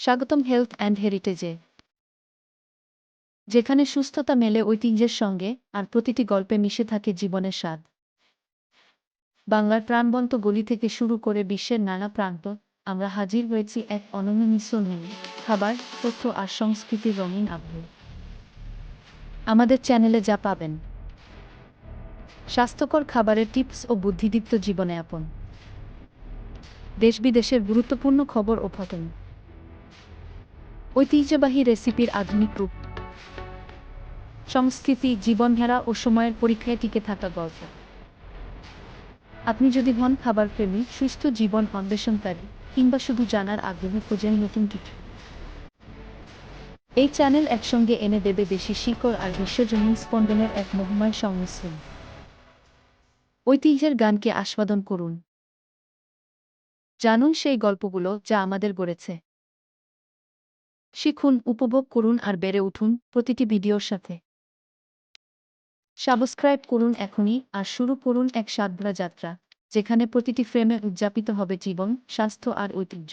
স্বাগতম health and হেরিটেজে। যেখানে সুস্থতা মেলে ঐতিহ্যের সঙ্গে আর প্রতিটি গল্পে মিশে থাকে জীবনের স্বাদ। বাংলার প্রাণবন্ত গলি থেকে শুরু করে বিশ্বের নানা প্রান্ত আমরা হাজির হয়েছি এক অনন্য মিশ্রণ খাবার, তথ্য আর সংস্কৃতির রঙিন আবহ। আমাদের চ্যানেলে যা পাবেন। স্বাস্থ্যকর খাবারের টিপস ও বুদ্ধিদীপ্ত জীবনে আপন। দেশ বিদেশের গুরুত্বপূর্ণ খবর ও ঘটনা ঐতিহ্যবাহী রেসিপির আধুনিক রূপ। সংস্কৃতি, জীবনধারা ও সময়ের পরীক্ষায় টিকে থাকা গল্প। আপনি যদি হন খাবার প্রেমী সুস্থ জীবন অন্বেষণকারী কিংবা শুধু জানার আগ্রহ খোঁজেন নতুন কিছু। এই চ্যানেল একসঙ্গে এনে দেবে দেশি শিকড় আর বিশ্বজনীন স্পন্দনের এক মহিমায় সংমিশ্রণ। ঐতিহ্যের গানকে আস্বাদন করুন। জানুন সেই গল্পগুলো যা আমাদের গড়েছে। শিখুন, উপভোগ করুন আর বেড়ে উঠুন প্রতিটি ভিডিওর সাথে। সাবস্ক্রাইব করুন এখনই আর শুরু করুন এক সাতভরা যাত্রা, যেখানে প্রতিটি ফ্রেমে উদযাপিত হবে জীবন, স্বাস্থ্য আর ঐতিহ্য।